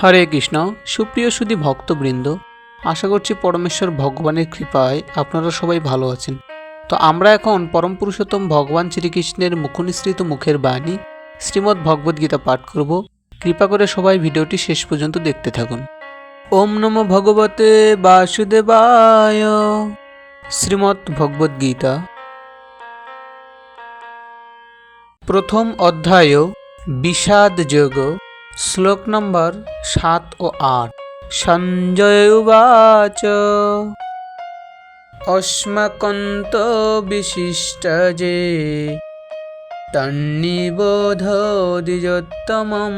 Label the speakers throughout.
Speaker 1: হরে কৃষ্ণ, সুপ্রিয় সুধী ভক্তবৃন্দ, আশা করছি পরমেশ্বর ভগবানের কৃপায় আপনারা সবাই ভালো আছেন। তো আমরা এখন পরম পুরুষোত্তম ভগবান শ্রীকৃষ্ণের মুখনিসৃত মুখের বাণী শ্রীমদ্ ভগবদ্গীতা পাঠ করব। কৃপা করে সবাই ভিডিওটি শেষ পর্যন্ত দেখতে থাকুন। ওম নমো ভগবতে বাসুদেবায়। শ্রীমদ্ ভগবদ্গীতা প্রথম অধ্যায় বিষাদ যোগ। শ্লোক নম্বর সাত ও আট। সঞ্জয় উবাচ অস্মাকন্ত বিশিষ্ট যে তন্নিবোধ দ্বিজোত্তমম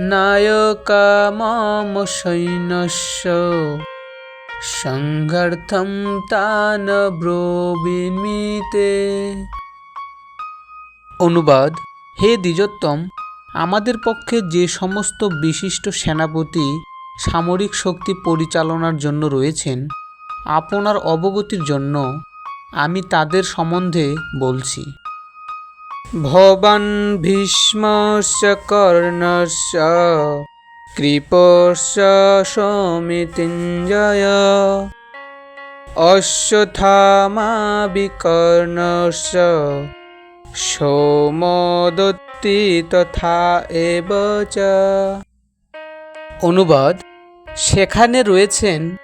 Speaker 1: নায়কামম সৈন্যস্য সংঘর্থম তান ব্রবিমিতে। অনুবাদ, হে দ্বিজোত্তম আমাদের পক্ষে যে সমস্ত বিশিষ্ট সেনাপতি সামরিক শক্তি পরিচালনার জন্য রয়েছেন, আপনার অবগতির জন্য আমি তাদের সম্বন্ধে বলছি। ভবান ভীষ্মস্য কর্ণস্য কৃপস্য সমিতিঞ্জয় অশ্বথামা বিকর্ণস্য সৌমদত্তি তথা এব অনুবাদ, সেখানে রয়েছেন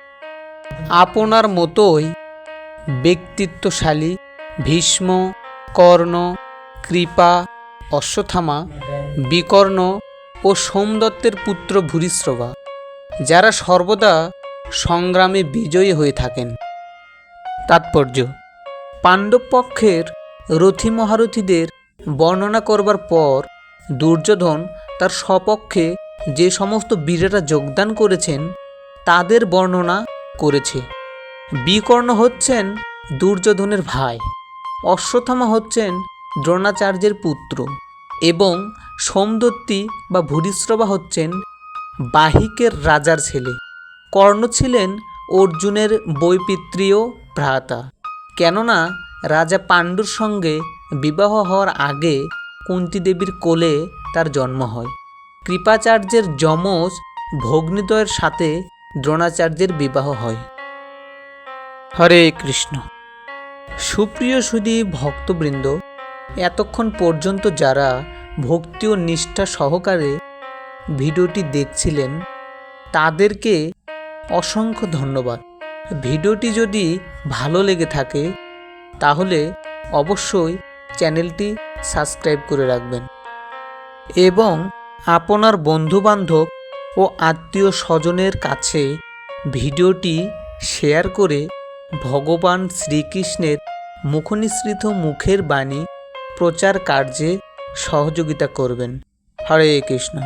Speaker 1: আপনার মতোই ব্যক্তিত্বশালী, ভীষ্ম, কর্ণ, কৃপা অশ্বথামা বিকর্ণ ও সোমদত্তের পুত্র ভূরিশ্রবা, যারা সর্বদা সংগ্রামে বিজয়ী হয়ে থাকেন। তাৎপর্য পাণ্ডব পক্ষের রথী মহারথীদের বর্ণনা করবার পর দুর্যোধন তার স্বপক্ষে যে সমস্ত বীরেরা যোগদান করেছেন, তাদের বর্ণনা করেছে। বিকর্ণ হচ্ছেন দুর্যোধনের ভাই, অশ্বত্থামা হচ্ছেন দ্রোণাচার্যের পুত্র এবং সোমদত্তি বা ভূরিশ্রবা হচ্ছেন বাহিকের রাজার ছেলে। কর্ণ ছিলেন অর্জুনের বৈপিত্রীয় ভ্রাতা। কেননা রাজা পাণ্ডুর সঙ্গে বিবাহ হওয়ার আগে কুন্তিদেবীর কোলে তার জন্ম হয়। কৃপাচার্যের যমজ ভগ্নিদয়ের সাথে দ্রোণাচার্যের বিবাহ হয়। হরে কৃষ্ণ। সুপ্রিয় সুদী ভক্তবৃন্দ, এতক্ষণ পর্যন্ত যারা ভক্তি ও নিষ্ঠা সহকারে ভিডিওটি দেখছিলেন, তাদেরকে অসংখ্য ধন্যবাদ। ভিডিওটি যদি ভালো লেগে থাকে তাহলে অবশ্যই চ্যানেলটি সাবস্ক্রাইব করে রাখবেন। এবং আপনার বন্ধুবান্ধব ও আত্মীয় স্বজনের কাছে ভিডিওটি শেয়ার করে ভগবান শ্রীকৃষ্ণের মুখনিসৃত মুখের বাণী প্রচার কার্যে সহযোগিতা করবেন। হরে কৃষ্ণ।